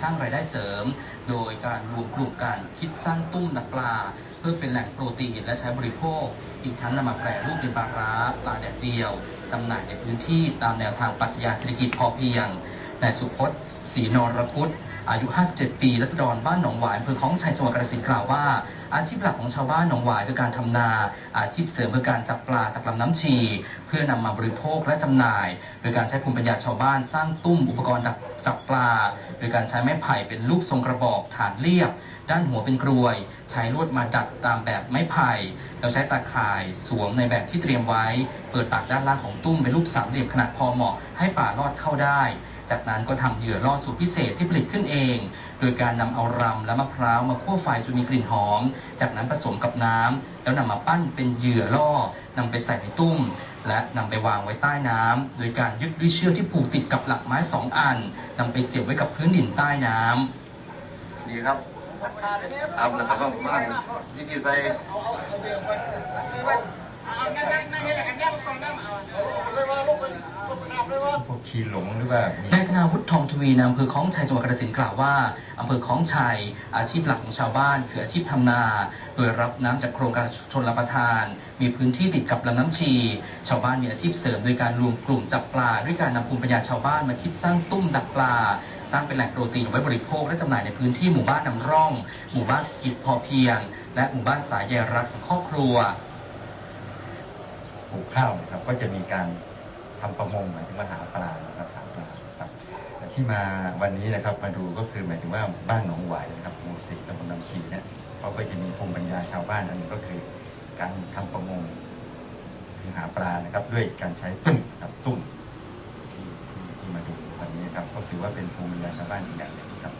สร้างรายได้เสริม โดยการรวมกลุ่มการคิดสร้างตุ้มดักปลา เพื่อเป็นแหล่งโปรตีนและใช้บริโภค อีกทั้งนำมาแปรรูปเป็นปลาร้าปลาแดดเดียวจำหน่ายในพื้นที่ตามแนวทางปรัชญาเศรษฐกิจพอเพียงนายสุพจน์ศรีนรพุทธอายุ 57 ปีรัศดรบ้านหนองหวายอำเภอคลองชัยจังหวัดกระสินกล่าวว่า อาชีพหลักของชาวบ้านหนองหวายคือการทำนา อาชีพเสริมคือการจับปลาจากลำน้ำชี เพื่อนำมาบริโภคและจำหน่าย โดยการใช้ภูมิปัญญาชาวบ้านสร้างตุ้มอุปกรณ์ดักจับปลา โดยการใช้ไม้ไผ่เป็นรูปทรงกระบอกฐานเรียบ ด้านหัวเป็นกรวย ใช้ลวดมาดัดตามแบบไม้ไผ่แล้วใช้ตาข่ายสวมในแบบที่เตรียมไว้ เปิดปากด้านล่างของตุ้มเป็นรูปสามเหลี่ยมขนาดพอเหมาะให้ปลาลอดเข้าได้ จากนั้นก็ทำเหยื่อล่อสูตรพิเศษที่ผลิตขึ้นเอง โดยการนำเอารำและมะพร้าวมาคั่วไฟจนมีกลิ่นหอม จากนั้นผสมกับน้ำแล้วนำมาปั้นเป็นเหยื่อล่อนำไปใส่ในตุ้ม และนำไปวางไว้ใต้น้ำโดยการยึดด้วยเชือกที่ผูกติดกับหลักไม้สองอันนำไปเสียบไว้กับพื้นดินใต้น้ำดีครับเอาแล้วก็บ้านวิธีใส่ พวกขี่หลงหรือว่ามีนายธนาวุฒิทองทวีนายอำเภอคลองชัยจังหวัดกาฬสินธุ์กล่าวว่าอำเภอคลองชัยอาชีพหลักของชาวบ้าน คืออาชีพทำนา โดยรับน้ำจากโครงการชนรับประทาน มีพื้นที่ติดกับลำน้ำชี ชาวบ้านมีอาชีพเสริมโดยการรวมกลุ่มจับปลา ด้วยการนำภูมิปัญญาชาวบ้านมาคิดสร้างตุ้มดักปลา สร้างเป็นแหล่งโปรตีนเอาไว้บริโภคและจำหน่ายในพื้นที่หมู่บ้านนำร่อง หมู่บ้านเศรษฐกิจพอเพียง และหมู่บ้านสายใยรักของครอบครัวปลูกข้าวนะครับก็จะมีการ ทำประมงหมายถึงว่าหาปลาครับหาปลาครับที่มาวันนี้นะครับมาดูก็คือหมายถึงว่าบ้านหนองหวายนะครับหมู่สี่ตำบลลำชีเนี่ยเขาก็จะมีภูมิปัญญาชาวบ้านอันนึงก็คือการทำประมงคือหาปลานะครับด้วยการใช้ตุ้มครับตุ้มที่ที่ที่มาดูวันนี้ครับก็ถือว่าเป็นภูมิปัญญาชาวบ้านอีกอย่างหนึ่งครับ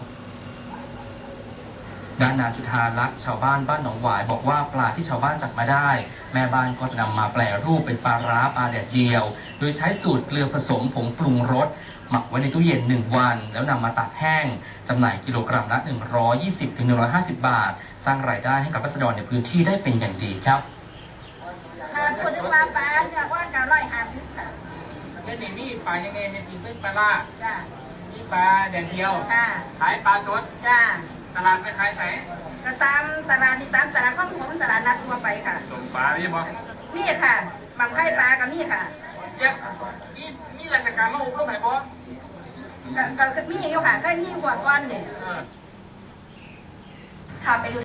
ด้านนางจุธาลักษณ์ชาวบ้านบ้านหนองหวายบอกว่าปลาที่ชาวบ้านจับมาได้ แม่บ้านก็จะนำมาแปลรูปเป็นปลาร้าปลาแดดเดียว โดยใช้สูตรเกลือผสมผงปรุงรสหมักไว้ในตู้เย็น 1 วัน แล้วนำมาตากแห้งจำหน่ายกิโลกรัมละ 120-150 บาท สร้างรายได้ให้กับรัษฎรในพื้นที่ได้เป็นอย่างดีครับค่ะคนที่มาปลาเนี่ยว่าจะร้อยห้าสิบค่ะเป็นนี่มีปลายังไงให้กินเป็นปลาล่าจ้ามีปลาแดดเดียวค่ะขายปลาสดจ้า ตลาดไม่ขายใสก็ตามตลาดนี่ตามตลาดข้องผมตลาดนัดทั่วไปค่ะส่งปลาไม่บอกมีค่ะบางไข่ปลาก็มีค่ะเยอะมีมีราชการมาอบรมไหนบ่ก็ก็คือมีอยู่ค่ะเคยมีหัวก้อนเนี่ยเออค่ะไปดู